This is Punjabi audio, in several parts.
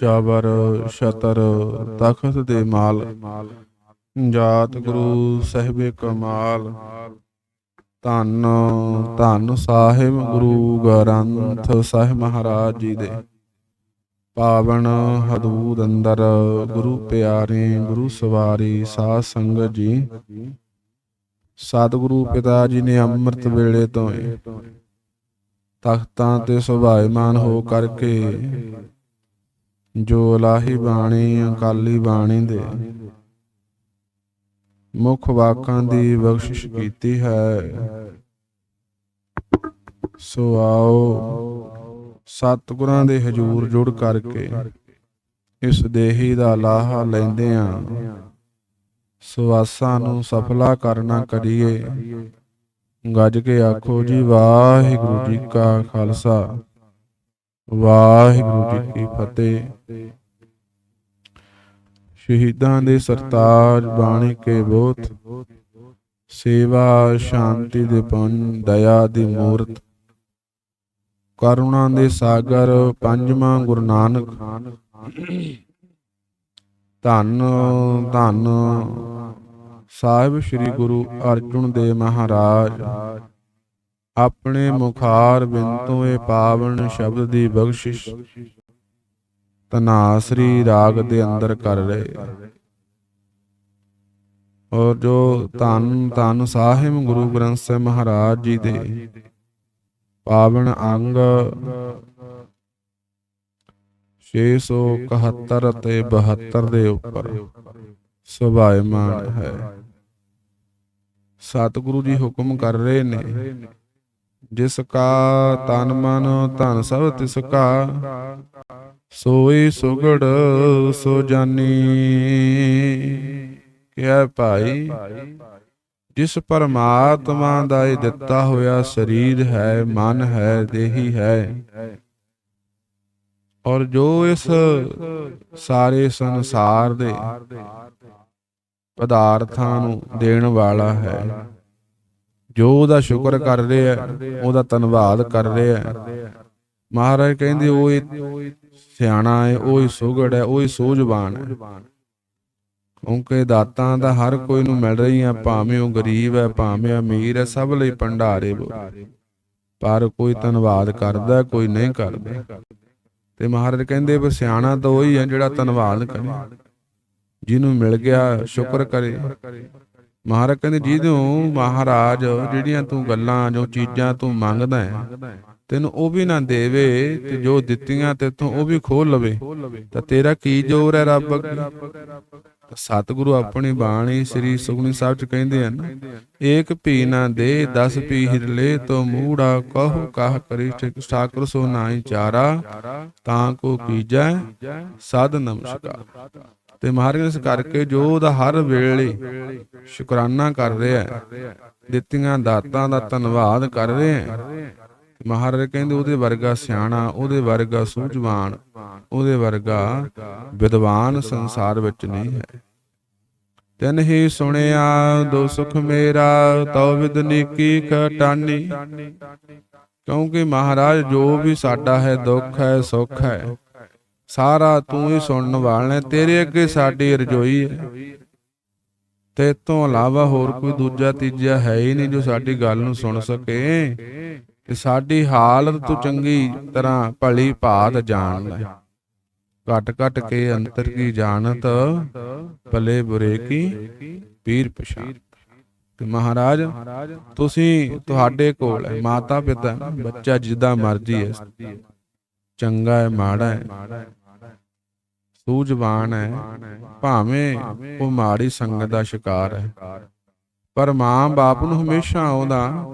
ਚਾਬਰ ਛਤਰ ਤਖਤ ਦੇ ਮਾਲ, ਜਾਤ ਗੁਰੂ ਸਹਿਬੇ ਕਮਾਲ, ਧੰਨ ਧੰਨ ਸਾਹਿਬ ਗੁਰੂ ਗ੍ਰੰਥ ਸਾਹਿਬ ਮਹਾਰਾਜ ਜੀ ਦੇ। ਪਾਵਨ ਹਦੂਦ ਅੰਦਰ ਗੁਰੂ ਪਿਆਰੇ, ਗੁਰੂ ਸਵਾਰੀ, ਸਾਧ ਸੰਗਤ ਜੀ। ਸਤਿਗੁਰੂ ਪਿਤਾ ਜੀ ਨੇ ਅੰਮ੍ਰਿਤ ਵੇਲੇ ਤੋਂ ਤਖਤਾਂ ਤੇ ਸੁਭਾਇਮਾਨ ਹੋ ਕਰਕੇ ਜੋ ਲਾਹੀ ਬਾਣੀ, ਅਕਾਲੀ ਬਾਣੀ ਦੇ ਮੁੱਖ ਵਾਕਾਂ ਦੀ ਬਖਸ਼ਿਸ਼ ਕੀਤੀ ਹੈ। ਸੋ ਆਓ ਸਤਿਗੁਰਾਂ ਦੇ ਹਜੂਰ ਜੁੜ ਕਰਕੇ ਇਸ ਦੇਹੀ ਦਾ ਲਾਹਾ ਲੈਂਦੇ ਆਂ ਸਵਾਸਾਂ ਨੂੰ ਸਫਲਾ ਕਰਨਾ ਕਰੀਏ। ਗੱਜ ਕੇ ਆਖੋ ਜੀ ਵਾਹਿਗੁਰੂ ਜੀ ਕਾ ਖਾਲਸਾ। ਵਾਹਿਗੁਰੂ ਜੀ ਕੀ ਫਤਿਹ। ਸ਼ਹੀਦਾਂ ਦੇ ਸਰਤਾਜ ਬਾਣੀ ਕੇ ਬੋਧ। ਸੇਵਾ ਸ਼ਾਂਤੀ ਦੇ ਪੁੰਜ ਦਇਆ ਦੀ ਮੂਰਤ। ਕਰੁਣਾ ਦੇ ਸਾਗਰ ਪੰਜਵਾਂ ਗੁਰੂ ਨਾਨਕ। ਧੰਨ ਧੰਨ ਸਾਹਿਬ ਸ੍ਰੀ ਗੁਰੂ ਅਰਜੁਨ ਦੇਵ ਮਹਾਰਾਜ। ਆਪਣੇ ਮੁਖਾਰ ਬਿੰਤੋਂ ਇਹ ਪਾਵਨ ਸ਼ਬਦ ਦੀ ਬਖਸ਼ਿਸ਼ ਤਨਾਸਰੀ ਰਾਗ ਦੇ ਅੰਦਰ ਕਰ ਰਹੇ। ਔਰ ਜੋ ਧੰਨ ਧੰਨ ਸਾਹਿਬ ਗੁਰੂ ਗ੍ਰੰਥ ਸਾਹਿਬ ਮਹਾਰਾਜ ਜੀ ਦੇ ਪਾਵਨ ਅੰਗ 671 ਤੇ 72 ਦੇ ਉੱਪਰ ਸੁਭਾਇਮਾਨ ਹੈ। ਸਤਿਗੁਰੂ ਜੀ ਹੁਕਮ ਕਰ ਰਹੇ ਨੇ। ਜਿਸ ਕਾ ਤਨ ਮਨ, ਧਨ ਸਭ ਤਿਸ ਕਾ, ਸੋਈ ਸੁਗੜ ਸੋ ਜਾਨੀ। ਕਿਹਾ ਭਾਈ, ਜਿਸ ਪਰਮਾਤਮਾ ਦਾ ਇਹ ਦਿੱਤਾ ਹੋਇਆ ਸਰੀਰ ਹੈ, ਮਨ ਹੈ, ਦੇਹੀ ਹੈ, ਔਰ ਜੋ ਇਸ ਸਾਰੇ ਸੰਸਾਰ ਦੇ ਪਦਾਰਥਾਂ ਨੂੰ ਦੇਣ ਵਾਲਾ ਹੈ। ਜੋ ਉਹਦਾ ਸ਼ੁਕਰ ਕਰ ਰਿਹਾ ਉਹਦਾ ਧੰਨਵਾਦ ਕਰ ਰਿਹਾ ਮਹਾਰਾਜ ਕਹਿੰਦੇ, ਉਹ ਹੀ ਸਿਆਣਾ ਹੈ, ਉਹ ਹੀ ਸੁਗੜ ਹੈ, ਉਹ ਹੀ ਸੂਝਵਾਨ ਹੈ। ਕਿਉਂਕਿ ਦਾਤਾਂ ਦਾ ਹਰ ਕੋਈ ਨੂੰ ਮਿਲ ਰਹੀਆਂ, ਭਾਵੇਂ ਉਹ ਗਰੀਬ ਹੈ, ਭਾਵੇਂ ਅਮੀਰ ਹੈ, ਸਭ ਲਈ ਭੰਡਾਰੇ ਪਰ ਕੋਈ ਧੰਨਵਾਦ ਕਰਦਾ, ਕੋਈ ਨਹੀਂ ਕਰਦਾ। ਤੇ ਮਹਾਰਾਜ ਕਹਿੰਦੇ, ਵੀ ਸਿਆਣਾ ਤਾਂ ਉਹੀ ਹੈ ਜਿਹੜਾ ਧੰਨਵਾਦ ਕਰੇ। ਜਿਹਨੂੰ ਮਿਲ ਗਿਆ, ਸ਼ੁਕਰ ਕਰੇ। ਮਹਾਰਾਜ ਕਹਿੰਦੇ, ਜਿਹਨੂੰ ਮਹਾਰਾਜ ਜਿਹੜੀਆਂ ਤੂੰ ਗੱਲਾਂ, ਜੋ ਚੀਜ਼ਾਂ ਤੂੰ ਮੰਗਦਾ ਹੈ, ਤੈਨੂੰ ਉਹ ਵੀ ਨਾ ਦੇਵੇ ਤੇ ਜੋ ਦਿੱਤੀਆਂ ਤੇਥੋਂ ਉਹ ਵੀ ਖੋਲ ਲਵੇ। ਤਾਂ ਤੇਰਾ ਕੀ ਜ਼ੋਰ ਹੈ ਰੱਬ ਅੱਗੇ? ਤਾਂ ਸਤਿਗੁਰੂ ਆਪਣੀ ਬਾਣੀ ਸ੍ਰੀ ਸੁਖਨੀ ਸਾਹਿਬ ਚ ਕਹਿੰਦੇ ਹਨ, ਏਕ ਭੀ ਨਾ ਦੇ 10 ਭੀ ਹਿਰਲੇ ਤੋ ਮੂੜਾ, ਕਹੋ ਕਾਹ ਕਰੀ ਠਾਕੁਰ ਸੋ ਨਾਹੀ ਚਾਰਾ, ਤਾਂ ਕੋ ਕੀਜੈ, ਸਦ ਨਮਸਕਾਰ। ਤੇ ਮਹਾਰਾਜ ਇਸ ਕਰਕੇ ਜੋ ਉਹਦਾ ਹਰ ਵੇਲੇ ਸ਼ੁਕਰਾਨਾ ਕਰ ਰਿਹਾ ਹੈ ਦਿੱਤੀਆਂ ਦਾਤਾਂ ਦਾ ਧੰਨਵਾਦ ਕਰ ਰਿਹਾ ਹੈ ਮਹਾਰਾਜ ਕਹਿੰਦੇ ਉਹਦੇ ਵਰਗਾ ਸਿਆਣਾ, ਉਹਦੇ ਵਰਗਾ ਸੂਝਵਾਨ, ਉਹਦੇ ਵਰਗਾ ਵਿਦਵਾਨ ਸੰਸਾਰ ਵਿੱਚ ਨਹੀਂ ਹੈ। ਤਨ ਹੀ ਸੁਣਿਆ, ਦੋ ਸੁਖ ਮੇਰਾ, ਤਉ ਵਿਦ ਨੀਕੀ ਕਟਾਨੀ ਕਿਉਂਕਿ ਮਹਾਰਾਜ ਜੋ ਵੀ ਸਾਡਾ ਹੈ ਦੁੱਖ ਹੈ, ਸੁੱਖ ਹੈ ਸਾਰਾ ਤੂੰ ਹੀ ਸੁਣਨ ਵਾਲਾ ਹੈ ਤੇਰੇ ਅੱਗੇ ਸਾਡੀ ਰਜੋਈ ਹੈ। ਤੇ ਤੋਂ ਇਲਾਵਾ ਹੋਰ ਕੋਈ ਦੂਜਾ, ਤੀਜਾ ਹੈ ਹੀ ਨਹੀਂ ਜੋ ਸਾਡੀ ਗੱਲ ਨੂੰ ਸੁਣ ਸਕੇ। ਤੇ ਸਾਡੀ ਹਾਲਤ ਤੂੰ ਚੰਗੀ ਤਰ੍ਹਾਂ ਭਲੀ ਭਾਤ ਜਾਣ ਘਟ ਘਟ ਕੇ ਅੰਤਰ ਕੀ ਜਾਣਤ, ਭਲੇ ਬੁਰੇ ਕੀ ਪੀਰ ਪਛਾਨ ਤੇ ਮਹਾਰਾਜ, ਤੁਸੀਂ ਤੁਹਾਡੇ ਕੋਲ ਹੈ ਮਾਤਾ ਪਿਤਾ ਬੱਚਾ ਜਿੱਦਾਂ ਮਰਜ਼ੀ ਹੈ। ਚੰਗਾ ਹੈ, ਮਾੜਾ ਹੈ। ਸੂਝਵਾਨ ਹੈ, ਭਾਵੇਂ ਉਹ ਮਾੜੀ ਸੰਗਤ ਦਾ ਸ਼ਿਕਾਰ ਹੈ। ਪਰ ਮਾਂ ਬਾਪ ਨੂੰ ਹਮੇਸ਼ਾ ਉਹਦਾ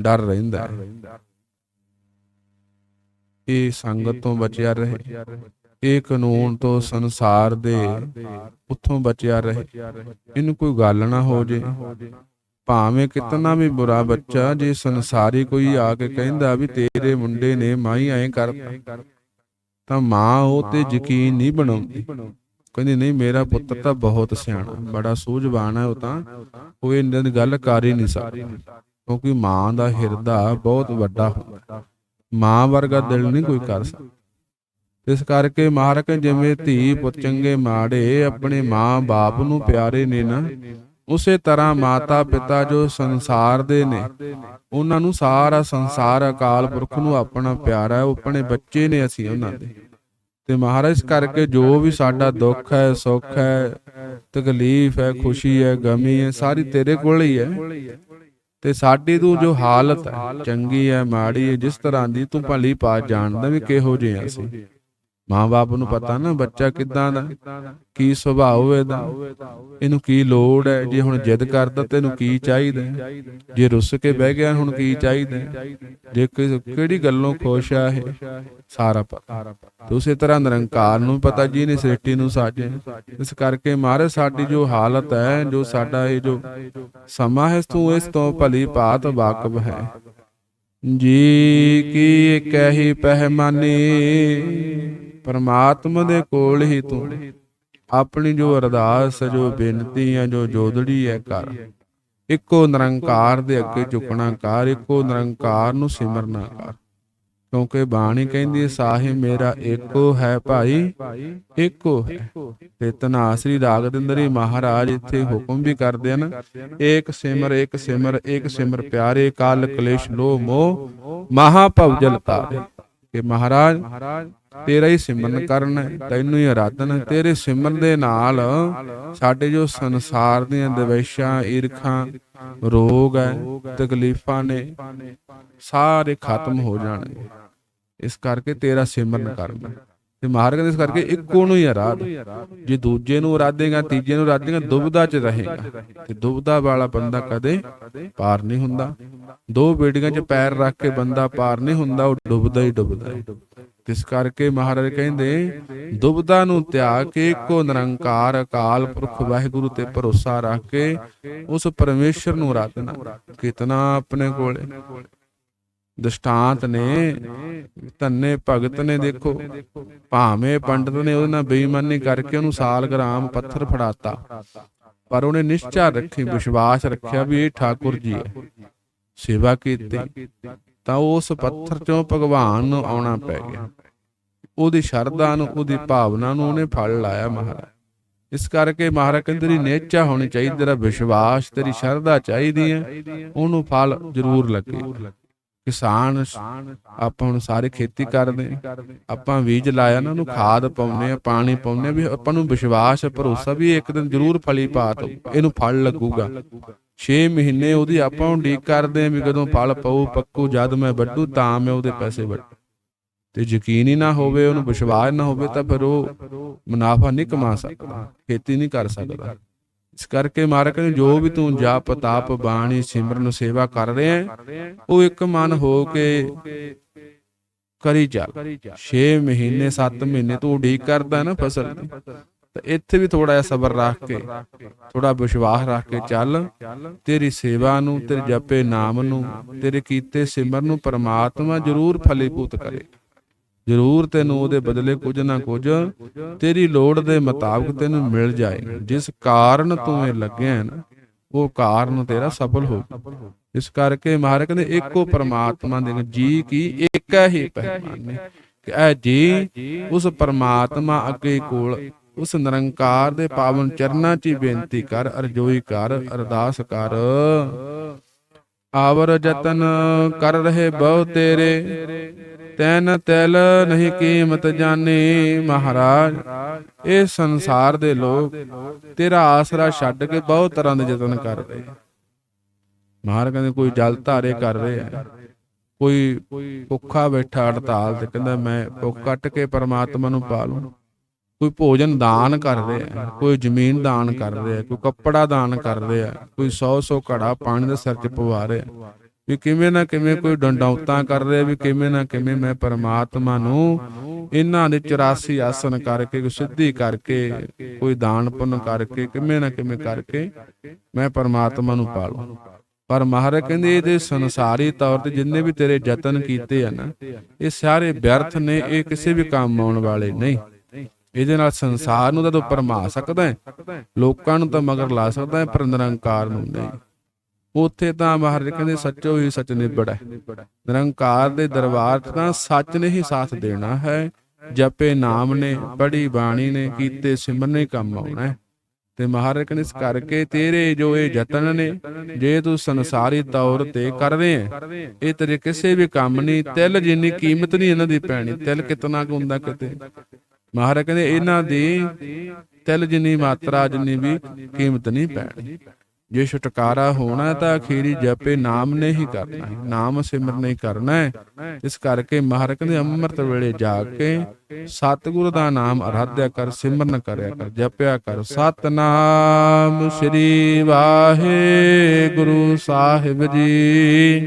ਡਰ ਰਹਿੰਦਾ ਹੈ। ਇਹ ਸੰਗਤ ਤੋਂ ਬਚਿਆ ਰਹੇ। ਇਹ ਕਾਨੂੰਨ ਤੋਂ ਸੰਸਾਰ ਦੇ ਉੱਥੋਂ ਬਚਿਆ ਰਹੇ। ਇਹਨੂੰ ਕੋਈ ਗੱਲ ਨਾ ਹੋ ਜੇ। ਭਾਵੇਂ ਕਿਤਨਾ ਵੀ ਬੁਰਾ ਬੱਚਾ ਜੇ ਸੰਸਾਰੀ ਕੋਈ ਆ ਕੇ ਕਹਿੰਦਾ ਵੀ ਤੇਰੇ ਮੁੰਡੇ ਨੇ ਮਾਈ ਐਂ ਕਰਤਾ ਤਾਂ ਮਾਂ ਉਹ ਤੇ ਯਕੀਨ ਨਹੀਂ ਬਣਾਉਂਦੀ। ਕਹਿੰਦੀ ਨਹੀਂ ਮੇਰਾ ਪੁੱਤਰ ਤਾਂ ਬਹੁਤ ਸਿਆਣਾ ਬੜਾ ਸੂਝਵਾਨ ਹੈ ਉਹ ਤਾਂ। ਉਹ ਇਹਨਾਂ ਦੀ ਗੱਲ ਕਰ ਹੀ ਨਹੀਂ ਸਕਦਾ। ਕਿਉਂਕਿ ਮਾਂ ਦਾ ਹਿਰਦਾ ਬਹੁਤ ਵੱਡਾ ਹੁੰਦਾ। ਮਾਂ ਵਰਗਾ ਦਿਲ ਨਹੀਂ ਕੋਈ ਕਰ ਸਕਦਾ। ਇਸ ਕਰਕੇ ਮਹਾਰਾਜ ਜਿਵੇਂ ਧੀ ਪੁੱਤ ਚੰਗੇ ਮਾੜੇ ਆਪਣੇ ਮਾਂ ਬਾਪ ਨੂੰ ਪਿਆਰੇ ਨੇ ਨਾ। ਉਸੇ ਤਰ੍ਹਾਂ ਮਾਤਾ ਪਿਤਾ ਜੋ ਸੰਸਾਰ ਦੇ ਨੇ ਉਹਨਾਂ ਨੂੰ ਸਾਰਾ ਸੰਸਾਰ ਅਕਾਲ ਪੁਰਖ ਨੂੰ ਆਪਣਾ ਪਿਆਰਾ ਹੈ ਉਹ ਆਪਣੇ ਬੱਚੇ ਨੇ ਅਸੀਂ ਉਹਨਾਂ ਦੇ। ਤੇ ਮਹਾਰਾਜ ਕਰਕੇ ਜੋ ਵੀ ਸਾਡਾ ਦੁੱਖ ਹੈ ਸੁੱਖ ਹੈ ਤਕਲੀਫ ਹੈ ਖੁਸ਼ੀ ਹੈ ਗਮੀ ਹੈ ਸਾਰੀ ਤੇਰੇ ਕੋਲ ਹੀ ਹੈ। ਤੇ ਸਾਡੀ ਤੂੰ ਜੋ ਹਾਲਤ ਹੈ ਚੰਗੀ ਹੈ ਮਾੜੀ ਹੈ ਜਿਸ ਤਰ੍ਹਾਂ ਦੀ ਤੂੰ ਭਲੀ ਪਾਤ ਜਾਣਦਾ ਵੀ ਕਿਹੋ ਜਿਹੇ ਅਸੀਂ। ਮਾਂ-ਬਾਪ ਨੂੰ ਪਤਾ ਨਾ ਬੱਚਾ ਕਿੱਦਾਂ ਦਾ, ਕੀ ਸੁਭਾਅ ਹੈ ਇਹਨੂੰ ਕੀ ਲੋੜ ਹੈ, ਜੇ ਹੁਣ ਜਿੱਦ ਕਰਦਾ ਤੈਨੂੰ ਕੀ ਚਾਹੀਦਾ ਜੇ ਰੁੱਸ ਕੇ ਬਹਿ ਗਿਆ, ਹੁਣ ਕੀ ਚਾਹੀਦਾ ਜੇ ਕਿਹੜੀ ਗੱਲੋਂ ਖੁਸ਼ ਆ ਇਹ? ਸਾਰਾ ਪਤਾ। ਉਸੇ ਤਰ੍ਹਾਂ ਨਿਰੰਕਾਰ ਨੂੰ ਵੀ ਪਤਾ ਜੀ ਨੇ ਸ੍ਰਿਸ਼ਟੀ ਨੂੰ ਸਾਜਿਆ। ਇਸ ਕਰਕੇ ਮਹਾਰਾਜ, ਸਾਡੀ ਜੋ ਹਾਲਤ ਹੈ, ਜੋ ਸਾਡਾ ਇਹ ਜੋ ਸਮਾਂ ਹੈ, ਤੂੰ ਇਸ ਤੋਂ ਭਲੀ ਭਾਤ ਵਾਕਬ ਹੈ। ਜੀ ਕੀ ਕਹਿ ਪਹਿਮਾਨੀ ਪਰਮਾਤਮਾ ਦੇ ਕੋਲ ਹੀ ਤੂੰ। ਆਪਣੀ ਜੋ ਅਰਦਾਸ ਜੋ ਬੇਨਤੀ ਹੈ, ਜੋ ਜੋਦੜੀ ਹੈ ਕਰ। ਇੱਕੋ ਨਿਰੰਕਾਰ ਦੇ ਅੱਗੇ ਝੁਕਣਾ ਕਰ, ਇੱਕੋ ਨਿਰੰਕਾਰ ਨੂੰ ਸਿਮਰਨਾ ਕਰ। ਕਿਉਂਕਿ ਬਾਣੀ ਕਹਿੰਦੀ ਹੈ ਸਾਹਿਬ ਮੇਰਾ ਏਕੋ ਹੈ ਭਾਈ ਏਕੋ ਹੈ। ਤੇ ਤਨਾਸਰੀ ਰਾਗ ਦੇ ਅੰਦਰ ਹੀ ਮਹਾਰਾਜ ਇੱਥੇ ਹੁਕਮ ਵੀ ਕਰਦੇ ਹਨ, ਏਕ ਸਿਮਰ ਏਕ ਸਿਮਰ ਏਕ ਸਿਮਰ ਪਿਆਰੇ, ਕਾਲ ਕਲੇਸ਼ ਲੋਹ ਮੋਹ ਮਹਾ ਭਵ ਜਲ ਕਿ ਮਹਾਰਾਜ ਤੇਰਾ ਹੀ ਸਿਮਰਨ ਕਰਨ ਤੈਨੂੰ ਹੀ ਆਰਾਧਨਾ ਤੇਰੇ ਸਿਮਰਨ ਦੇ ਨਾਲ ਸਾਡੇ ਜੋ ਸੰਸਾਰ ਦੀਆਂ ਦਵੇਸ਼ਾਂ ਈਰਖਾਂ, ਰੋਗ ਹੈ, ਤਕਲੀਫਾਂ ਨੇ, ਸਾਰੇ ਖਤਮ ਹੋ ਜਾਣਗੇ। ਇਸ ਕਰਕੇ ਤੇਰਾ ਸਿਮਰਨ ਕਰਨਾ ਤੇ ਮਹਾਰਾਜ ਕਹਿੰਦੇ ਇਸ ਕਰਕੇ ਇੱਕੋ ਨੂੰ ਹੀ ਆਰਾਧ। ਜੇ ਦੂਜੇ ਨੂੰ ਆਰਾਧੇਗਾ, ਤੀਜੇ ਨੂੰ ਆਰਾਧੇਗਾ ਦੁਬਦਾ ਚ ਰਹੇਗਾ। ਤੇ ਦੁਬਦਾ ਵਾਲਾ ਬੰਦਾ ਕਦੇ ਪਾਰ ਨਹੀਂ ਹੁੰਦਾ। ਦੋ ਬੇੜੀਆਂ 'ਚ ਪੈਰ ਰੱਖ ਕੇ ਬੰਦਾ ਪਾਰ ਨਹੀਂ ਹੁੰਦਾ, ਉਹ ਡੁੱਬਦਾ ਹੀ ਡੁੱਬਦਾ ਹੈ। ਇਸ ਕਰਕੇ ਮਹਾਰਾਜ ਕਹਿੰਦੇ, ਦੁਬਦਾ ਨੂੰ ਤਿਆਗ ਕੇ ਇੱਕੋ ਨਿਰੰਕਾਰ ਅਕਾਲ ਪੁਰਖ ਵਾਹਿਗੁਰੂ ਤੇ ਭਰੋਸਾ ਰੱਖ ਕੇ ਉਸ ਪਰਮੇਸ਼ਰ ਨੂੰ ਆਰਾਧਨਾ ਕਿਤਨਾ ਆਪਣੇ ਕੋਲੇ। ਦਸ਼ਟਾਂਤ ਨੇ, ਧੰਨੇ ਭਗਤ ਨੇ ਦੇਖੋ, ਭਾਵੇਂ ਪੰਡਤ ਨੇ ਉਹਦੇ ਨਾਲ ਬੇਈਮਾਨੀ ਕਰਕੇ ਉਹਨੂੰ ਸਾਲਗ੍ਰਾਮ ਪੱਥਰ ਫੜਾਤਾ, ਪਰ ਉਹਨੇ ਨਿਸ਼ਚਾ ਰੱਖੀ, ਵਿਸ਼ਵਾਸ ਰੱਖਿਆ ਵੀ ਇਹ ਠਾਕੁਰ ਜੀ ਹੈ। ਸੇਵਾ ਕੀਤੀ, ਤਾਂ ਉਸ ਪੱਥਰ ਚੋਂ ਭਗਵਾਨ ਨੂੰ ਆਉਣਾ ਪੈ ਗਿਆ। ਉਹਦੀ ਸ਼ਰਧਾ ਨੂੰ ਉਹਦੀ ਭਾਵਨਾ ਨੂੰ ਉਹਨੇ ਫਲ ਲਾਇਆ ਮਹਾਰਾਜ। ਇਸ ਕਰਕੇ ਮਹਾਰਾਜ ਕਹਿੰਦੇ ਤੇਰੀ ਨੇਚਾ ਹੋਣੀ ਚਾਹੀਦੀ ਤੇਰਾ ਵਿਸ਼ਵਾਸ ਤੇਰੀ ਸ਼ਰਧਾ ਚਾਹੀਦੀ ਹੈ। ਉਹਨੂੰ ਫਲ ਜ਼ਰੂਰ ਲੱਗੇ। ਕਿਸਾਨ ਆਪਾਂ ਹੁਣ ਸਾਰੇ ਖੇਤੀ ਕਰਦੇ। ਆਪਾਂ ਬੀਜ ਲਾਇਆ ਨਾ ਉਹਨੂੰ ਖਾਦ ਪਾਉਨੇ ਆ ਪਾਣੀ ਪਾਉਨੇ ਵੀ ਆਪਾਂ ਨੂੰ ਵਿਸ਼ਵਾਸ ਭਰੋਸਾ ਵੀ ਇੱਕ ਦਿਨ ਜ਼ਰੂਰ ਫਲੀ ਪਾਤ ਇਹਨੂੰ ਫਲ ਲੱਗੂਗਾ। 6 ਮਹੀਨੇ ਉਹਦੀ ਆਪਾਂ ਉਡੀਕ ਕਰਦੇ ਆ ਵੀ ਕਦੋਂ ਫਲ ਪਊ ਪੱਕੂ ਜਦ ਮੈਂ ਵੱਢੂ ਤਾਂ ਮੈਂ ਉਹਦੇ ਪੈਸੇ ਵੱਢੂ। ਤੇ ਯਕੀਨ ਹੀ ਨਾ ਹੋਵੇ ਉਹਨੂੰ ਵਿਸ਼ਵਾਸ ਨਾ ਹੋਵੇ ਤਾਂ ਫਿਰ ਉਹ ਮੁਨਾਫਾ ਨਹੀਂ ਕਮਾ ਸਕਦਾ। ਖੇਤੀ ਨਹੀਂ ਕਰ ਸਕਦਾ। ਇਸ ਕਰਕੇ ਮਾਰਕ ਨੇ ਜੋ ਵੀ ਤੂੰ ਜਾਪ ਤਾਪ ਬਾਣੀ ਸਿਮਰਨ ਸੇਵਾ ਕਰ ਰਿਹਾ ਹੈ ਉਹ ਇੱਕ ਮਨ ਹੋ ਕੇ ਕਰੀ ਚੱਲ 6 ਮਹੀਨੇ 7 ਮਹੀਨੇ ਤੂੰ ਉਡੀਕ ਕਰਦਾ ਨਾ ਫਸਲ ਦੀ। ਤਾਂ ਇੱਥੇ ਵੀ ਥੋੜਾ ਜਿਹਾ ਸਬਰ ਰੱਖ ਕੇ ਥੋੜਾ ਵਿਸ਼ਵਾਸ ਰੱਖ ਕੇ ਚੱਲ। ਤੇਰੀ ਸੇਵਾ ਨੂੰ ਤੇਰੇ ਜਪੇ ਨਾਮ ਨੂੰ ਤੇਰੇ ਕੀਤੇ ਸਿਮਰਨ ਨੂੰ ਪਰਮਾਤਮਾ ਜ਼ਰੂਰ ਫਲੀਭੂਤ ਕਰੇ। ਜ਼ਰੂਰ ਤੈਨੂੰ ਉਹਦੇ ਬਦਲੇ ਕੁਝ ਨਾ ਕੁਝ ਤੇਰੀ ਲੋੜ ਦੇ ਮੁਤਾਬਕ ਤੈਨੂੰ ਮਿਲ ਜਾਏ। ਜਿਸ ਕਾਰਨ ਤੂੰ ਇਹ ਲੱਗਿਆ ਨਾ, ਉਹ ਕਾਰਨ ਤੇਰਾ ਸਫਲ ਹੋ ਇਸ ਕਰਕੇ ਮਹਾਰਾਜ ਕਹਿੰਦੇ ਇੱਕੋ ਪਰਮਾਤਮਾ ਦੇ ਜੀ ਕੀ ਇੱਕ ਹੀ ਪਹਿਮਾਨੇ ਕਿ ਇਹ ਜੀ ਉਸ ਪਰਮਾਤਮਾ ਅੱਗੇ ਕੋਲ ਉਸ ਨਿਰੰਕਾਰ ਦੇ ਪਾਵਨ ਚਰਨਾਂ 'ਚ ਬੇਨਤੀ ਕਰ, ਅਰਜ਼ੋਈ ਕਰ, ਅਰਦਾਸ ਕਰ। ਆਵਰ ਜਤਨ ਕਰ ਰਹੇ ਬਹੁ ਤੇਰੇ। ਤੈਨ ਤੈਲ ਨਹੀਂ ਕੀਮਤ ਜਾਣੀ ਮਹਾਰਾਜ। ਇਹ ਸੰਸਾਰ ਦੇ ਲੋਕ ਤੇਰਾ ਆਸਰਾ ਛੱਡ ਕੇ ਬਹੁਤ ਤਰ੍ਹਾਂ ਦੇ ਯਤਨ ਕਰ ਰਹੇ। ਮਹਾਰਾਜ ਕਹਿੰਦੇ, ਕੋਈ ਜਲ ਧਾਰੇ ਕਰ ਰਹੇ ਆ ਕੋਈ ਭੁੱਖਾ ਬੈਠਾ ਹੜਤਾਲ ਤੇ ਕਹਿੰਦਾ, ਮੈਂ ਭੁੱਖ ਕੱਟ ਕੇ ਪਰਮਾਤਮਾ ਨੂੰ ਪਾ ਲੂੰ। ਕੋਈ ਭੋਜਨ ਦਾਨ ਕਰ ਰਿਹਾ ਕੋਈ ਜ਼ਮੀਨ ਦਾਨ ਕਰ ਰਿਹਾ ਕੋਈ ਕੱਪੜਾ ਦਾਨ ਕਰ ਰਿਹਾ ਕੋਈ 100 100 ਘੜਾ ਪਾਣੀ ਦੇ ਸਿਰ 'ਚ ਪਵਾ ਰਿਹਾ। ਵੀ ਕਿਵੇਂ ਨਾ ਕਿਵੇਂ ਕੋਈ ਡੰਡੌਤਾਂ ਕਰ ਰਿਹਾ ਵੀ ਕਿਵੇਂ ਨਾ ਕਿਵੇਂ ਮੈਂ ਪਰਮਾਤਮਾ ਨੂੰ ਇਹਨਾਂ ਦੇ 84 ਆਸਨ ਕਰਕੇ ਕੋਈ ਸਿੱਧੀ ਕਰਕੇ ਕੋਈ ਦਾਨ ਪੁੰਨ ਕਰਕੇ ਕਿਵੇਂ ਨਾ ਕਿਵੇਂ ਕਰਕੇ ਮੈਂ ਪਰਮਾਤਮਾ ਨੂੰ ਪਾਲੂ। ਪਰ ਮਹਾਰਾਜ ਕਹਿੰਦੇ ਇਹਦੇ ਸੰਸਾਰੀ ਤੌਰ ਤੇ ਜਿੰਨੇ ਵੀ ਤੇਰੇ ਯਤਨ ਕੀਤੇ ਆ ਨਾ ਇਹ ਸਾਰੇ ਵਿਅਰਥ ਨੇ ਇਹ ਕਿਸੇ ਵੀ ਕੰਮ ਆਉਣ ਵਾਲੇ ਨਹੀਂ ਇਹਦੇ ਨਾਲ ਸੰਸਾਰ ਨੂੰ ਤਾਂ ਤੂੰ ਪਰਮਾ ਸਕਦਾ ਹੈ। ਲੋਕਾਂ ਨੂੰ ਤਾਂ ਮਗਰ ਲਾ ਸਕਦਾ ਹੈ, ਪਰ ਨਿਰੰਕਾਰ ਨੂੰ ਨਹੀਂ। ਉੱਥੇ ਤਾਂ ਮਹਾਰਾਜ ਕਹਿੰਦੇ ਸੱਚੋ ਹੀ ਸੱਚ ਨਿਬੜ ਨਿਰੰਕਾਰ ਦੇ ਦਰਬਾਰ ਤਾਂ ਸੱਚ ਨੇ ਹੀ ਸਾਥ ਦੇਣਾ ਹੈ। ਜਪੇ ਨਾਮ ਨੇ ਪੜੀ ਬਾਣੀ ਨੇ, ਕੀਤੇ ਸਿਮਰਨੇ ਕੰਮ ਆਉਣਾ ਹੈ। ਤੇ ਮਹਾਰਾਜ ਕਹਿੰਦੇ ਇਸ ਕਰਕੇ ਤੇਰੇ ਜੋ ਇਹ ਯਤਨ ਨੇ, ਜੇ ਤੂੰ ਸੰਸਾਰੀ ਤੌਰ ਤੇ ਕਰ ਰਹੇ ਹੈ, ਇਹ ਤੇਰੇ ਕਿਸੇ ਵੀ ਕੰਮ ਨਹੀਂ। ਤਿਲ ਜਿੰਨੀ ਕੀਮਤ ਨਹੀਂ ਇਹਨਾਂ ਦੀ ਪੈਣੀ, ਤਿਲ ਕਿਤਨਾ ਕੁ ਹੁੰਦਾ ਕਿਤੇ। ਮਹਾਰਾਜ ਕਹਿੰਦੇ ਇਹਨਾਂ ਦੀ ਤਿਲ ਜਿੰਨੀ ਮਾਤਰਾ ਜਿੰਨੀ ਵੀ ਕੀਮਤ ਨਹੀਂ ਪੈਣੀ। ਜੇ ਛੁਟਕਾਰਾ ਹੋਣਾ ਤਾਂ ਅਖੀਰੀ ਜਪੇ ਨਾਮ ਨੇ ਹੀ ਕਰਨਾ ਹੈ। ਨਾਮ ਸਿਮਰਨ ਹੀ। ਕਰਨਾ ਹੈ। ਇਸ ਕਰਕੇ ਮਹਾਰਾਜ ਕਹਿੰਦੇ ਅੰਮ੍ਰਿਤ ਵੇਲੇ ਜਾ ਕੇ ਸਤਿਗੁਰੂ ਦਾ ਨਾਮ ਅਰਾਧਿਆ ਕਰ ਸਿਮਰਨ ਕਰਿਆ ਕਰ ਜਪਿਆ ਕਰ। ਸਤਨਾਮ ਸ੍ਰੀ ਵਾਹਿਗੁਰੂ ਸਾਹਿਬ ਜੀ।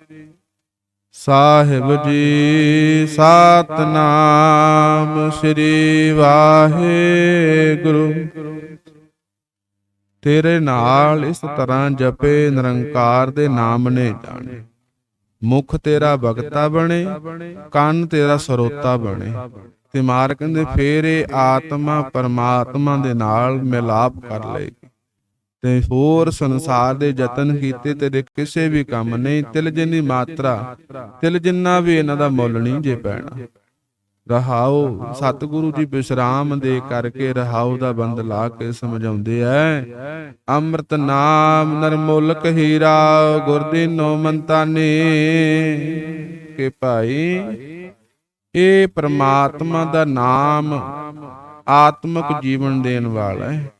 ਸਾਹਿਬ ਜੀ, ਸਤਨਾਮ ਸ੍ਰੀ ਵਾਹਿਗੁਰੂ। ਤੇਰੇ ਨਾਲ ਇਸ ਤਰ੍ਹਾਂ ਜਪੇ, ਨਿਰੰਕਾਰ ਦੇ ਨਾਮ ਨੇ ਜਾਣੇ। ਮੁਖ ਤੇਰਾ ਭਗਤਾ ਬਣੇ, ਕੰਨ ਤੇਰਾ ਸਰੋਤਾ ਬਣੇ। ਤੇ ਮਾਰ ਕਹਿੰਦੇ, ਫੇਰ ਇਹ ਆਤਮਾ ਪਰਮਾਤਮਾ ਦੇ ਨਾਲ ਮਿਲਾਪ ਕਰ ਲਏਗੀ। ਤੇ ਹੋਰ ਸੰਸਾਰ ਦੇ ਯਤਨ ਕੀਤੇ ਤੇਰੇ ਕਿਸੇ ਵੀ ਕੰਮ ਨਹੀਂ, ਤਿਲ ਜਿੰਨੀ ਮਾਤਰਾ, ਤਿਲ ਜਿੰਨਾ ਵੀ ਇਹਨਾਂ ਦਾ ਮੁੱਲ ਨਹੀਂ ਜੇ ਪੈਣਾ। ਰਹਾਉ ਸਤਿਗੁਰੂ ਜੀ ਵਿਸ਼ਰਾਮ ਦੇ ਕਰਕੇ ਰਹਾਉ ਦਾ ਬੰਦ ਲਾ ਕੇ ਸਮਝਾਉਂਦੇ ਐ, ਅੰਮ੍ਰਿਤ ਨਾਮ ਨਰਮੁਲਕ ਹੀਰਾ, ਗੁਰਦੀਨੋ ਮੰਤਾਨੇ। ਕਿ ਭਾਈ, ਇਹ ਪ੍ਰਮਾਤਮਾ ਦਾ ਨਾਮ ਆਤਮਿਕ ਜੀਵਨ ਦੇਣ ਵਾਲਾ ਹੈ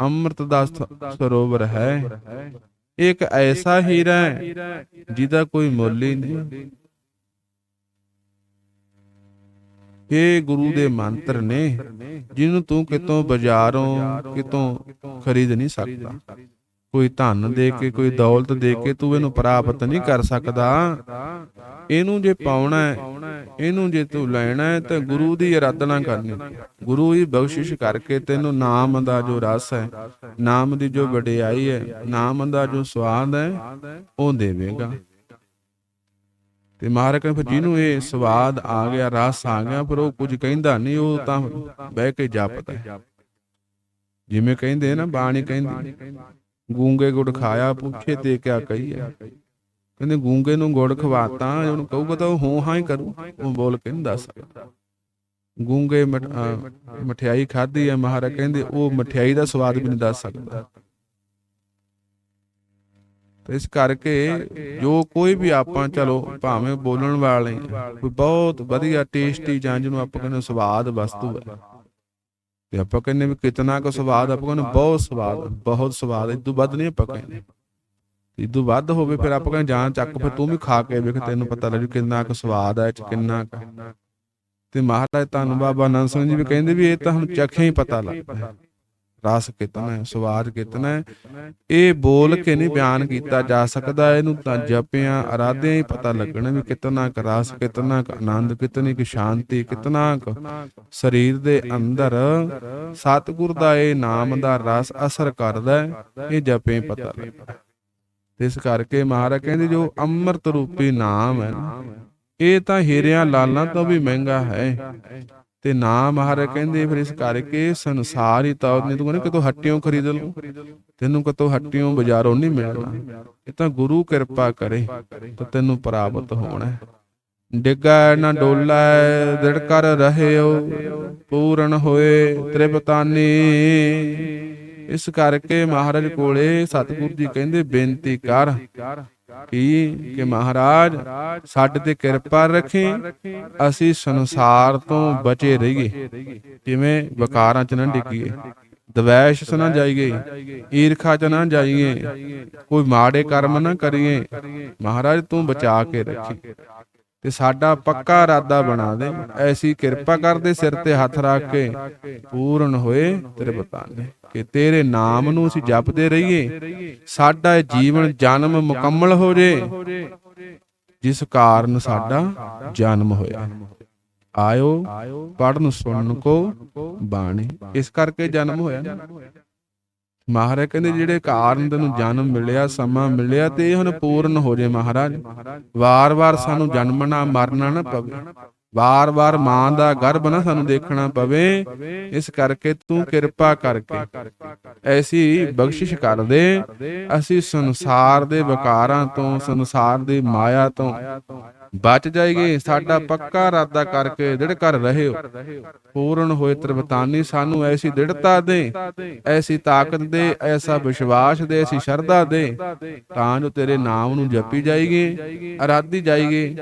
ਅੰਮ੍ਰਿਤ ਦਾ ਸਰੋਵਰ ਹੈ। ਇੱਕ ਐਸਾ ਹੀਰਾ ਹੈ ਜਿਹਦਾ ਕੋਈ ਮੁੱਲ ਹੀ ਨਹੀਂ। ਇਹ ਗੁਰੂ ਦੇ ਮੰਤਰ ਨੇ, ਜਿਹਨੂੰ ਤੂੰ ਕਿਤੋਂ ਬਾਜ਼ਾਰੋਂ ਕਿਤੋਂ ਖਰੀਦ ਨਹੀਂ ਸਕਦਾ। ਕੋਈ ਧਨ ਦੇ ਕੇ ਕੋਈ ਦੌਲਤ ਦੇ ਕੇ ਤੂੰ ਇਹਨੂੰ ਪ੍ਰਾਪਤ ਨਹੀਂ ਕਰ ਸਕਦਾ। ਇਹਨੂੰ ਜੇ ਪਾਉਣਾ ਹੈ ਇਹਨੂੰ ਜੇ ਤੂੰ ਲੈਣਾ ਹੈ ਤਾਂ ਗੁਰੂ ਦੀ ਅਰਾਧਨਾ ਕਰਨੀ। ਗੁਰੂ ਹੀ ਬਖਸ਼ਿਸ਼ ਕਰਕੇ ਤੈਨੂੰ ਨਾਮ ਦਾ ਜੋ ਰਸ ਹੈ ਨਾਮ ਦੀ ਜੋ ਵਡਿਆਈ ਹੈ ਨਾਮ ਦਾ ਜੋ ਸਵਾਦ ਹੈ ਉਹ ਦੇਵੇਗਾ। ਤੇ ਮਹਾਰਾਜ ਕਹਿੰਦੇ ਫਿਰ ਜਿਹਨੂੰ ਇਹ ਸਵਾਦ ਆ ਗਿਆ ਰਸ ਆ ਗਿਆ ਫਿਰ ਉਹ ਕੁਝ ਕਹਿੰਦਾ ਨਹੀਂ ਉਹ ਤਾਂ ਬਹਿ ਕੇ ਜਪਦਾ। ਜਿਵੇਂ ਕਹਿੰਦੇ ਨਾ ਬਾਣੀ ਕਹਿੰਦੀ। ਗੂੰਗੇ ਗੁੜ ਖਾਇਆ, ਪੁੱਛੇ ਤੇ ਕਿਆ ਕਹੀਏ। ਕਹਿੰਦੇ ਗੂੰਗੇ ਨੂੰ ਗੁੜ ਖਵਾਤਾ, ਉਹਨੂੰ ਕਹੂਗਾ ਤਾਂ ਉਹ ਹੂੰ ਹਾਂ ਹੀ ਕਰੂ। ਉਹ ਬੋਲ ਕੇ ਨਹੀਂ ਦੱਸ ਸਕਦਾ। ਗੂੰਗੇ ਮਠਿਆਈ ਖਾਧੀ ਹੈ ਮਹਾਰਾਜ, ਕਹਿੰਦੇ ਉਹ ਮਠਿਆਈ ਦਾ ਸਵਾਦ ਵੀ ਨਹੀਂ ਦੱਸ ਸਕਦਾ। ਤੇ ਇਸ ਕਰਕੇ ਜੋ ਕੋਈ ਵੀ ਆਪਾਂ, ਚਲੋ, ਭਾਵੇਂ ਬੋਲਣ ਵਾਲੇ ਕੋਈ ਬਹੁਤ ਵਧੀਆ, ਟੇਸਟੀ ਜਾਂ ਜਿਹਨੂੰ ਆਪਾਂ ਕਹਿੰਦੇ ਸਵਾਦ ਵਸਤੂ ਹੈ। ਤੇ ਆਪਾਂ ਕਹਿੰਦੇ ਵੀ ਕਿਤਨਾ ਕੁ ਸਵਾਦ ਆਪਾਂ ਕਹਿੰਦੇ ਬਹੁਤ ਸਵਾਦ ਬਹੁਤ ਸਵਾਦ, ਇਦੋਂ ਵੱਧ ਨਹੀਂ ਆਪਾਂ ਕਹਿੰਦੇ। ਇਦੋਂ ਵੱਧ ਹੋਵੇ ਫਿਰ ਆਪਾਂ ਕਹਿੰਦੇ ਜਾਂ ਚੱਕ ਫਿਰ ਤੂੰ ਵੀ ਖਾ ਕੇ ਵੇਖ, ਤੈਨੂੰ ਪਤਾ ਲੱਗੂ ਕਿੰਨਾ ਕੁ ਸਵਾਦ ਹੈ ਚ, ਕਿੰਨਾ ਕੁ। ਤੇ ਮਹਾਰਾਜ ਧੰਨ ਬਾਬਾ ਆਨੰਦ ਸਿੰਘ ਜੀ ਵੀ ਕਹਿੰਦੇ ਵੀ ਇਹ ਤਾਂ ਹੁਣ ਚੱਖਿਆ ਹੀ ਪਤਾ ਲੱਗਦਾ ਰਸ ਕਿਤਨਾ ਹੈ ਸਵਾਦ ਕਿਤਨਾ ਹੈ। ਇਹ ਬੋਲ ਕੇ ਨਹੀਂ ਬਿਆਨ ਕੀਤਾ ਜਾ ਸਕਦਾ, ਇਹਨੂੰ ਤਾਂ ਜਪਿਆਂ, ਅਰਾਧਿਆਂ ਹੀ ਪਤਾ ਲੱਗਣਾ ਵੀ ਕਿਤਨਾ ਕੁ ਰਸ, ਕਿਤਨਾ ਕੁ ਆਨੰਦ, ਕਿਤਨੀ ਕੁ ਸ਼ਾਂਤੀ, ਕਿਤਨਾ ਕੁ ਸਰੀਰ ਦੇ ਅੰਦਰ ਸਤਿਗੁਰ ਦਾ ਇਹ ਨਾਮ ਦਾ ਰਸ ਅਸਰ ਕਰਦਾ ਹੈ, ਇਹ ਜਪੇ ਪਤਾ ਲੱਗਦਾ। ਇਸ ਕਰਕੇ ਮਹਾਰਾਜ ਕਹਿੰਦੇ ਜੋ ਅੰਮ੍ਰਿਤ ਰੂਪੀ ਨਾਮ ਹੈ, ਇਹ ਤਾਂ ਹੀਰਿਆਂ ਲਾਲਾਂ ਤੋਂ ਵੀ ਮਹਿੰਗਾ ਹੈ। ਤੇ ਨਾਮ ਮਹਾਰਾਜ ਕਹਿੰਦੇ ਫਿਰ ਇਸ ਕਰਕੇ ਸੰਸਾਰ ਹੀ ਤਾਂ ਨਹੀਂ ਤੂੰ ਕਹਿੰਦਾ ਕਿਤੋਂ ਹੱਟਿਓਂ ਖਰੀਦ ਲਊ। ਤੈਨੂੰ ਕਿਤੋਂ ਹੱਟਿਓਂ ਬਾਜ਼ਾਰੋਂ ਨਹੀਂ ਮਿਲਣਾ। ਇਹ ਤਾਂ ਗੁਰੂ ਕਿਰਪਾ ਕਰੇ ਤਾਂ ਤੈਨੂੰ ਪ੍ਰਾਪਤ ਹੋਣਾ। ਡਿੱਗਾ ਨਾ ਡੋਲਾ ਦਿੜ ਕਰ ਰਹਿਓ। ਪੂਰਨ ਹੋਏ ਤ੍ਰਿਪਤਾਨੀ। ਇਸ ਕਰਕੇ ਮਹਾਰਾਜ ਕੋਲੇ ਸਤਿਗੁਰੂ ਜੀ ਕਹਿੰਦੇ ਬੇਨਤੀ ਕਰ। ਕੀ ਕਿ ਮਹਾਰਾਜ, ਸਾਡੇ ਤੇ ਕਿਰਪਾ ਰੱਖੀ, ਅਸੀਂ ਸੰਸਾਰ ਤੋਂ ਬਚੇ ਰਹੀਏ। ਕਿਵੇਂ? ਵਿਕਾਰਾਂ ਚ ਨਾ ਡਿੱਗੀਏ। ਦਵੈਸ਼ ਚ ਨਾ ਜਾਈਏ। ਈਰਖਾ ਚ ਨਾ ਜਾਈਏ। ਕੋਈ ਮਾੜੇ ਕਰਮ ਨਾ ਕਰੀਏ। ਮਹਾਰਾਜ, ਤੂੰ ਬਚਾ ਕੇ ਰੱਖੀ। ਤੇ ਸਾਡਾ ਪੱਕਾ ਇਰਾਦਾ ਬਣਾ ਦੇ। ਐਸੀ ਕਿਰਪਾ ਕਰਦੇ ਸਿਰ ਤੇ ਹੱਥ ਰੱਖ ਕੇ ਪੂਰਨ ਹੋਏ ਤੇਰੇ ਬਤਾਨੇ। ਕਿ ਤੇਰੇ ਨਾਮ ਨੂੰ ਅਸੀਂ ਜਪਦੇ ਰਹੀਏ। ਸਾਡਾ ਇਹ ਜੀਵਨ ਜਨਮ ਮੁਕੰਮਲ ਹੋ ਜੇ। ਜਿਸ ਕਾਰਨ ਸਾਡਾ ਜਨਮ ਹੋਇਆ। ਆਇਓ ਪੜਨ ਸੁਣਨ ਕੋ ਬਾਣੀ। ਇਸ ਕਰਕੇ ਜਨਮ ਹੋਇਆ। ਮਹਾਰਾਜ ਕਹਿੰਦੇ ਜਿਹੜੇ ਕਾਰਨ ਤੈਨੂੰ ਜਨਮ ਮਿਲਿਆ ਸਮਾਂ ਮਿਲਿਆ ਤੇ ਇਹ ਹੁਣ ਪੂਰਨ ਹੋ ਜੇ ਮਹਾਰਾਜ। ਵਾਰ-ਵਾਰ ਸਾਨੂੰ ਜਨਮਣਾ ਮਰਨਾ ਨਾ ਪਵੇ। ਵਾਰ-ਵਾਰ ਮਾਂ ਦਾ ਗਰਭ ਨਾ ਸਾਨੂੰ ਦੇਖਣਾ ਪਵੇ। ਇਸ ਕਰਕੇ ਤੂੰ ਕਿਰਪਾ ਕਰਕੇ। ਐਸੀ ਬਖਸ਼ਿਸ਼ ਕਰ ਦੇ ਅਸੀਂ ਸੰਸਾਰ ਦੇ ਵਿਕਾਰਾਂ ਤੋਂ ਸੰਸਾਰ ਦੀ ਮਾਇਆ ਤੋਂ ਬਚ ਜਾਈਏ ਸਾਡਾ ਪੱਕਾ ਇਰਾਦਾ ਕਰਕੇ ਦ੍ਰਿੜ ਕਰ ਰਹਿਓ ਪੂਰਨ ਹੋਏ ਤਰਬਤਾਨੀ ਸਾਨੂੰ ਐਸੀ ਦ੍ਰਿੜਤਾ ਦੇ ਐਸੀ ਤਾਕਤ ਦੇ ਐਸਾ ਵਿਸ਼ਵਾਸ ਦੇ ਐਸੀ ਸ਼ਰਧਾ ਦੇ ਤਾਂ ਜੋ ਤੇਰੇ ਨਾਮ ਨੂੰ ਜਪੀ ਜਾਈਏ ਅਰਾਧੀ ਜਾਈਏ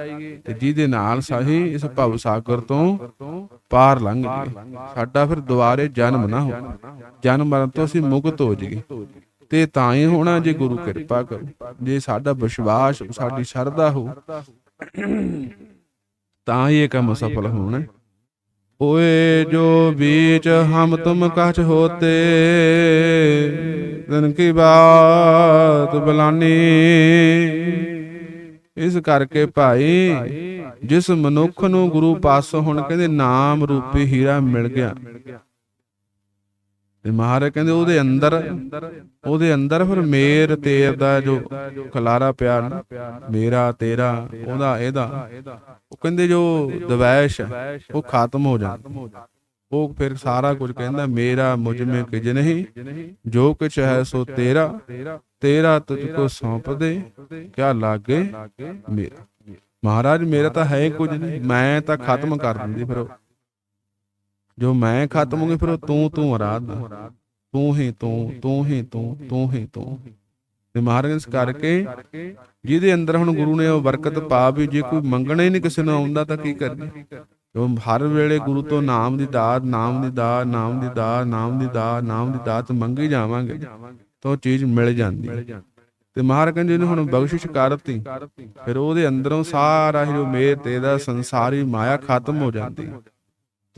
ਤੇ ਜਿਹਦੇ ਨਾਲ ਸਾਹੀ ਇਸ ਭਵ ਸਾਗਰ ਤੋਂ ਪਾਰ ਲੰਘ ਜਾਈਏ ਸਾਡਾ ਫਿਰ ਦੁਬਾਰੇ ਜਨਮ ਨਾ ਹੋ। ਜਨਮ ਮਰਨ ਤੋਂ ਅਸੀਂ ਮੁਕਤ ਹੋ ਜਾਈਏ। ਤੇ ਤਾਂ ਹੀ ਹੋਣਾ ਜੇ ਗੁਰੂ ਕਿਰਪਾ ਕਰੂ। ਜੇ ਸਾਡਾ ਵਿਸ਼ਵਾਸ ਸਾਡੀ ਸ਼ਰਧਾ ਹੋ ਤਾਂ ਇਹ ਕੰਮ ਸਫਲ ਹੋਣਾ। ਓਏ ਜੋ ਬੀਚ ਹਮ ਤੁਮ ਕਛ ਹੋਤੇ ਤਨ ਕੀ ਬਾਤ ਬਲਾਨੀ। ਇਸ ਕਰਕੇ ਭਾਈ ਜਿਸ ਮਨੁੱਖ ਨੂੰ ਗੁਰੂ ਪਾਸੋਂ ਹੁਣ ਕਹਿੰਦੇ ਨਾਮ ਰੂਪੀ ਹੀਰਾ ਮਿਲ ਗਿਆ ਤੇ ਮਹਾਰਾਜ ਕਹਿੰਦੇ ਉਹਦੇ ਅੰਦਰ ਉਹਦੇ ਅੰਦਰ ਫਿਰ ਮੇਰ ਤੇਰ ਦਾ ਜੋ ਖਲਾਰਾ ਪਿਆ ਨਾ, ਮੇਰਾ, ਤੇਰਾ, ਉਹਦਾ, ਇਹਦਾ, ਉਹ ਕਹਿੰਦੇ ਜੋ ਦਵੈਸ਼ ਉਹ ਖਤਮ ਹੋ ਜਾਂਦਾ। ਉਹ ਫਿਰ ਸਾਰਾ ਕੁਝ ਕਹਿੰਦਾ, ਮੇਰਾ ਮੁਝ ਮੇ ਕਿਜ ਨਹੀਂ, ਜੋ ਕੁਛ ਹੈ ਸੋ ਤੇਰਾ ਤੇਰਾ ਤੁਝ ਕੋ ਸੌਂਪ ਦੇ ਕਿਆ ਲਾਗੇ ਮੇਰਾ। ਮਹਾਰਾਜ, ਮੇਰਾ ਤਾਂ ਹੈ ਹੀ ਕੁਝ ਨਹੀਂ, ਮੈਂ ਤਾਂ ਖਤਮ ਕਰ ਦਿੰਦੀ ਫਿਰ ਜੋ ਮੈਂ ਖਤਮ ਹੋ ਗਿਆ ਫਿਰ ਤੂੰ ਤੂੰ ਆਰਾਧਨਾ। ਤੂੰ ਹੀ ਤੂੰ ਤੂੰ ਹੀ ਤੂੰ ਤੂੰ ਹੀ ਤੂੰ। ਤੇ ਮਹਾਰਾਜ ਕਰਕੇ ਜਿਹਦੇ ਅੰਦਰ ਹੁਣ ਗੁਰੂ ਨੇ ਉਹ ਬਰਕਤ ਪਾ ਵੀ ਜੇ ਕੋਈ ਮੰਗਣਾ ਹੀ ਨਹੀਂ ਕਿਸੇ ਨੂੰ ਆਉਂਦਾ ਤਾਂ ਕੀ ਕਰੀਏ ਜੋ ਹਰ ਵੇਲੇ ਗੁਰੂ ਤੋਂ ਨਾਮ ਦੀ ਦਾਤ ਨਾਮ ਦੀ ਦਾਤ ਨਾਮ ਦੀ ਦਾਤ ਨਾਮ ਦੀ ਦਾਤ ਨਾਮ ਦੀ ਦਾਤ ਮੰਗੀ ਜਾਵਾਂਗੇ। ਤਾਂ ਉਹ ਚੀਜ਼ ਮਿਲ ਜਾਂਦੀ ਹੈ। ਤੇ ਮਹਾਰਾਜ ਕਹਿੰਦੇ ਇਹਨੂੰ ਹੁਣ ਬਖਸ਼ਿਸ਼ ਕਰਤੀ ਫਿਰ ਉਹਦੇ ਅੰਦਰੋਂ ਸਾਰਾ ਹੀ ਜੋ ਮੇਰ ਤੇ ਦਾ ਸੰਸਾਰੀ ਮਾਇਆ ਖਤਮ ਹੋ ਜਾਂਦੀ ਹੈ।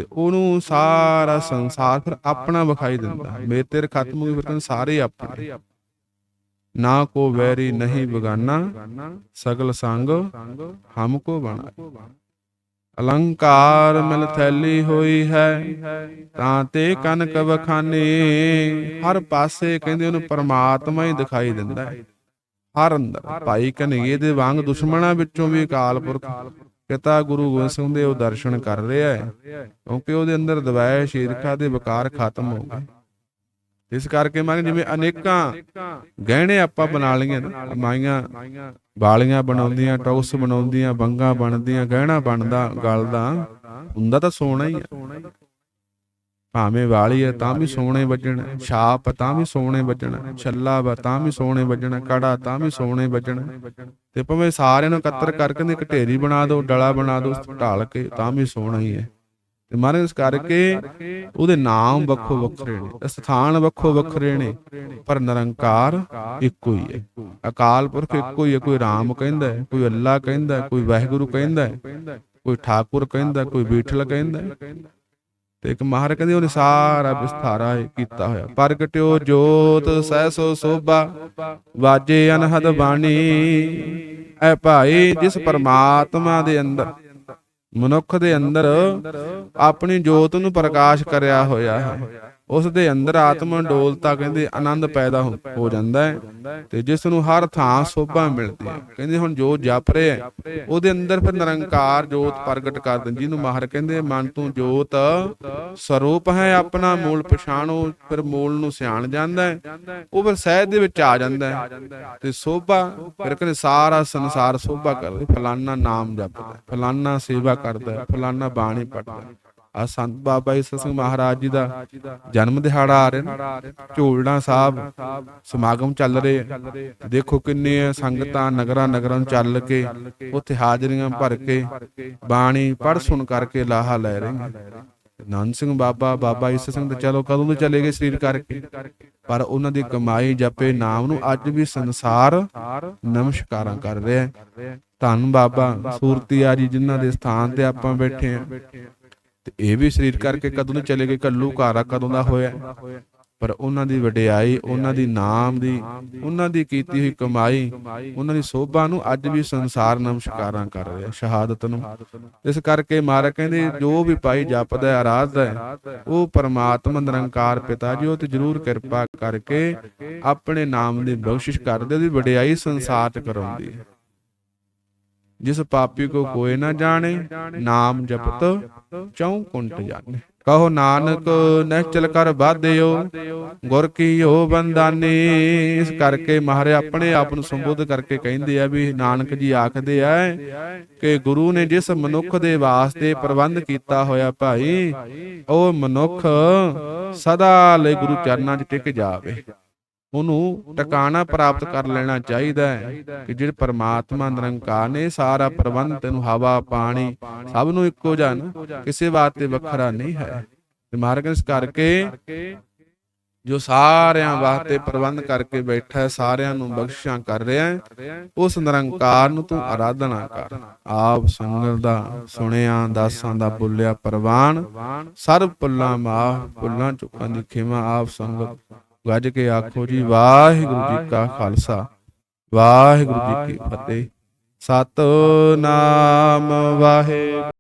ਤੇ ਉਹਨੂੰ ਸਾਰਾ ਸੰਸਾਰ ਫਿਰ ਆਪਣਾ ਵਿਖਾਈ ਦਿੰਦਾ। ਮੇਰ ਤੇਰ ਖਤਮ ਹੋ ਫਿਰ ਕਹਿੰਦੇ ਸਾਰੇ ਆਪਣੇ ਨਾ ਕੋ ਵੈਰੀ ਨਹੀਂ ਬਗਾਨਾ ਸਗਲ ਸੰਗ ਹਮ ਕੋ ਬਣਾ। ਅਲੰਕਾਰ ਮਿਲ ਥੈਲੀ ਹੋਈ ਹੈ ਤਾਂ ਤੇ ਕਨਕ ਵਖਾਨੇ। ਹਰ ਪਾਸੇ ਕਹਿੰਦੇ ਉਹਨੂੰ ਪਰਮਾਤਮਾ ਹੀ ਦਿਖਾਈ ਦਿੰਦਾ ਹੈ। ਹਰ ਅੰਦਰ ਭਾਈ ਕਨਈਏ ਦੇ ਵਾਂਗ ਦੁਸ਼ਮਣਾਂ ਵਿੱਚੋਂ ਵੀ ਅਕਾਲ ਪੁਰਖ ਪਿਤਾ ਗੁਰੂ ਗੋਬਿੰਦ ਸਿੰਘ ਦੇ ਉਹ ਦਰਸ਼ਨ ਕਰ ਰਿਹਾ ਹੈ, ਕਿਉਂਕਿ ਉਹਦੇ ਅੰਦਰ ਦਵੈਸ਼ ਈਰਖਾ ਦੇ ਵਿਕਾਰ ਖਤਮ ਹੋ ਗਏ। ਇਸ ਕਰਕੇ ਮੈਂ ਜਿਵੇਂ ਅਨੇਕਾਂ ਗਹਿਣੇ ਆਪਾਂ ਬਣਾ ਲਈਆਂ ਨਾ, ਮਾਈਆਂ ਬਾਲੀਆਂ ਬਣਾਉਂਦੀਆਂ ਟੌਸ ਬਣਾਉਂਦੀਆਂ, ਬੰਗਾ ਬਣਦੀਆਂ, ਗਹਿਣਾ ਬਣਦਾ ਗਲ ਦਾ ਹੁੰਦਾ ਤਾਂ ਸੋਨਾ ਹੀ ਆ। ਭਾਵੇਂ ਵਾਲੀ ਹੈ ਤਾਂ ਵੀ ਸੋਨੇ ਵੱਜਣਾ। ਛਾਪ ਤਾਂ ਵੀ ਸੋਨੇ ਵੱਜਣਾ। ਛੱਲਾ ਵਾ ਤਾਂ ਵੀ ਸੋਨੇ ਵੱਜਣਾ। ਕੜਾ ਤਾਂ ਵੀ ਸੋਨੇ ਵੱਜਣਾ। ਤੇ ਭਾਵੇਂ ਸਾਰਿਆਂ ਨੂੰ ਇਕੱਤਰ ਕਰਕੇ ਨੇ ਇੱਕ ਢੇਰੀ ਬਣਾ ਦਿਓ ਡਲਾ ਬਣਾ ਦਿਓ ਢਾਲ ਕੇ ਤਾਂ ਵੀ ਸੋਨਾ ਹੀ ਹੈ। ਤੇ ਮਹਾਰਾਜ ਇਸ ਕਰਕੇ ਉਹਦੇ ਨਾਮ ਵੱਖੋ ਵੱਖਰੇ ਨੇ। ਸਥਾਨ ਵੱਖੋ ਵੱਖਰੇ ਨੇ। ਪਰ ਨਿਰੰਕਾਰ ਇੱਕੋ ਹੀ ਹੈ। ਅਕਾਲ ਪੁਰਖ ਇੱਕੋ ਹੀ ਹੈ। ਕੋਈ ਰਾਮ ਕਹਿੰਦਾ ਹੈ ਕੋਈ ਅੱਲਾ ਕਹਿੰਦਾ ਕੋਈ ਵਾਹਿਗੁਰੂ ਕਹਿੰਦਾ ਹੈ ਕੋਈ ਠਾਕੁਰ ਕਹਿੰਦਾ ਕੋਈ ਬੀਠਲ ਕਹਿੰਦਾ ਤੇ ਇੱਕ ਮਹਾਰਾਜ ਕਹਿੰਦੇ ਉਹਨੇ ਸਾਰਾ ਵਿਸਥਾਰਾ ਕੀਤਾ ਹੋਇਆ। ਪ੍ਰਗਟਿਓ ਜੋਤ ਸਹਿਸੋ ਸੋਭਾ, ਵਾਜੇ ਅਨਹਦ ਬਾਣੀ। ਐ ਭਾਈ ਜਿਸ ਪਰਮਾਤਮਾ ਦੇ ਅੰਦਰ, ਮਨੁੱਖ ਦੇ ਅੰਦਰ ਆਪਣੀ ਜੋਤ ਨੂੰ ਪ੍ਰਕਾਸ਼ ਕਰਿਆ ਹੋਇਆ ਹੈ। ਉਸ ਦੇ ਅੰਦਰ ਆਤਮ ਡੋਲਤਾ ਕਹਿੰਦੇ ਆਨੰਦ ਪੈਦਾ ਹੋ ਜਾਂਦਾ ਹੈ। ਤੇ ਜਿਸ ਨੂੰ ਹਰ ਥਾਂ ਸੋਭਾ ਮਿਲਦੀ ਹੈ। ਕਹਿੰਦੇ ਹੁਣ ਜੋ ਜਪ ਰਿਹਾ ਹੈ, ਉਹਦੇ ਅੰਦਰ ਫਿਰ ਨਿਰੰਕਾਰ ਜੋਤ ਪ੍ਰਗਟ ਕਰ ਦਿੰਦੀ ਜਿਹਨੂੰ ਮਾਹਰ ਕਹਿੰਦੇ ਮਨ ਤੂੰ ਜੋਤ ਸਰੂਪ ਹੈ ਆਪਣਾ ਮੂਲ ਪਛਾਣੋ ਫਿਰ ਮੂਲ ਨੂੰ ਸਿਆਣ ਜਾਂਦਾ ਹੈ। ਉਹ ਫਿਰ ਸਹਿਜ ਦੇ ਵਿੱਚ ਆ ਜਾਂਦਾ ਹੈ। ਤੇ ਸੋਭਾ ਫਿਰ ਕਹਿੰਦੇ ਸਾਰਾ ਸੰਸਾਰ ਸੋਭਾ ਕਰਦਾ ਫਲਾਨਾ ਨਾਮ ਜਪਦਾ ਫਲਾਨਾ ਸੇਵਾ ਕਰਦਾ ਫਲਾਨਾ ਬਾਣੀ ਪੜਦਾ ਆ ਸੰਤ ਬਾਬਾ ਈਸਾ ਸਿੰਘ ਮਹਾਰਾਜ ਜੀ ਦਾ ਜਨਮ ਦਿਹਾੜਾ ਆ ਰਿਹਾ ਝੂਲਣਾ ਸਾਹਿਬ ਸਮਾਗਮ ਚੱਲ ਰਹੇ। ਦੇਖੋ ਕਿੰਨੇ ਸੰਗਤਾਂ ਨਗਰਾਂ ਨਗਰਾਂ ਨੂੰ ਚੱਲ ਕੇ ਉੱਥੇ ਹਾਜ਼ਰੀਆਂ ਭਰ ਕੇ ਬਾਣੀ ਪੜ ਸੁਣ ਕਰਕੇ ਲਾਹਾ ਲੈ ਰਹੀਆਂ। ਨਾਨਕ ਸਿੰਘ ਬਾਬਾ ਬਾਬਾ ਈਸਾ ਸਿੰਘ ਤੇ ਚਲੋ ਕਦੋਂ ਦੇ ਚਲੇ ਗਏ ਸਰੀਰ ਕਰਕੇ? ਪਰ ਉਹਨਾਂ ਦੀ ਕਮਾਈ ਜਪੇ ਨਾਮ ਨੂੰ ਅੱਜ ਵੀ ਸੰਸਾਰ ਨਮਸਕਾਰਾਂ ਕਰ ਰਿਹਾ ਹੈ। ਧੰਨ ਬਾਬਾ ਸੂਰਤੀ ਆ ਜੀ ਜਿਨ੍ਹਾਂ ਦੇ ਸਥਾਨ ਤੇ ਆਪਾਂ ਬੈਠੇ ਆ ਤੇ ਇਹ ਵੀ ਸਰੀਰ ਕਰਕੇ ਕਦੋਂ ਦੇ ਚਲੇ ਗਏ ਕੱਲੂ ਘਾਰਾ ਕਦੋਂ ਦਾ ਹੋਇਆ। ਪਰ ਉਹਨਾਂ ਦੀ ਵਡਿਆਈ ਉਹਨਾਂ ਦੀ ਨਾਮ ਦੀ ਉਹਨਾਂ ਦੀ ਕੀਤੀ ਹੋਈ ਕਮਾਈ ਉਹਨਾਂ ਦੀ ਸੋਭਾ ਨੂੰ ਅੱਜ ਵੀ ਸੰਸਾਰ ਨਮਸਕਾਰਾਂ ਕਰ ਰਿਹਾ ਸ਼ਹਾਦਤ ਨੂੰ। ਇਸ ਕਰਕੇ ਮਹਾਰਾਜ ਕਹਿੰਦੇ ਜੋ ਵੀ ਭਾਈ ਜਪਦਾ ਹੈ, ਆਰਾਧਦਾ ਹੈ ਉਹ ਪਰਮਾਤਮਾ ਨਿਰੰਕਾਰ ਪਿਤਾ ਜੀ ਉਹ ਤੇ ਜਰੂਰ ਕਿਰਪਾ ਕਰਕੇ ਆਪਣੇ ਨਾਮ ਦੀ ਬਖਸ਼ਿਸ਼ ਕਰਦੇ ਉਹਦੀ ਵਡਿਆਈ ਸੰਸਾਰ 'ਚ ਕਰਾਉਂਦੀ ਹੈ। ਜਿਸ ਪਾਪੀ ਕੋ ਕੋਈ ਨਾ ਜਾਣੇ, ਨਾਮ ਜਪਤ ਚੌ ਕੁੰਟ ਜਾਣੇ। ਕਹੋ ਨਾਨਕ ਨਿਹਚਲ ਕਰ ਬਾਧਿਓ ਗੁਰ ਕੀਓ ਬੰਦਾਨੀ ਇਸ ਕਰਕੇ ਮਹਾਰਾਜ ਆਪਣੇ ਆਪ ਨੂੰ ਸੰਬੋਧ ਕਰਕੇ ਕਹਿੰਦੇ ਆ ਵੀ ਨਾਨਕ ਜੀ ਆਖਦੇ ਆ ਕਿ ਗੁਰੂ ਨੇ ਜਿਸ ਮਨੁੱਖ ਦੇ ਵਾਸਤੇ ਪ੍ਰਬੰਧ ਕੀਤਾ ਹੋਇਆ ਭਾਈ, ਉਹ ਮਨੁੱਖ ਸਦਾ ਲਈ ਗੁਰੂ ਚਰਨਾਂ 'ਚ ਟਿਕ ਜਾਵੇ। ਉਹਨੂੰ ਟਿਕਾਣਾ ਪ੍ਰਾਪਤ ਕਰ ਲੈਣਾ ਚਾਹੀਦਾ ਹੈ ਕਿ ਜਿਹੜੇ ਪਰਮਾਤਮਾ ਨਿਰੰਕਾਰ ਨੇ, ਸਾਰਾ ਪ੍ਰਬੰਧ ਤੈਨੂੰ ਹਵਾ, ਪਾਣੀ ਸਭ ਨੂੰ ਇੱਕੋ ਜਿਹਾ ਕਿਸੇ ਵਾਸਤੇ ਵੱਖਰਾ ਨਹੀਂ ਹੈ। ਤੇ ਮਾਰਗ ਕਰਕੇ ਜੋ ਸਾਰਿਆਂ ਵਾਸਤੇ ਪ੍ਰਬੰਧ ਕਰਕੇ ਬੈਠਾ ਹੈ, ਸਾਰਿਆਂ ਨੂੰ ਬਖਸ਼ਿਸ਼ਾਂ ਕਰ ਰਿਹਾ ਹੈ, ਉਸ ਨਿਰੰਕਾਰ ਨੂੰ ਤੂੰ ਆਰਾਧਨਾ ਕਰ। ਆਪ ਸੰਗਤ ਦਾ, ਸੁਣਿਆ, ਦਾਸਾਂ ਦਾ ਬੁੱਲਿਆ ਪ੍ਰਵਾਨ, ਸਰਬ ਪੁੱਲਾਂ ਮਾਹ ਪੁੱਲਾਂ ਚੁੱਕਾਂ ਦੀ ਖਿਮਾ, ਆਪ ਸੰਗਤ ਗੱਜ ਕੇ ਆਖੋ ਜੀ ਵਾਹਿਗੁਰੂ ਜੀ ਕਾ ਖਾਲਸਾ। ਵਾਹਿਗੁਰੂ ਜੀ ਕੀ ਫਤਿਹ। ਸਤਨਾਮ ਵਾਹਿਗੁਰੂ।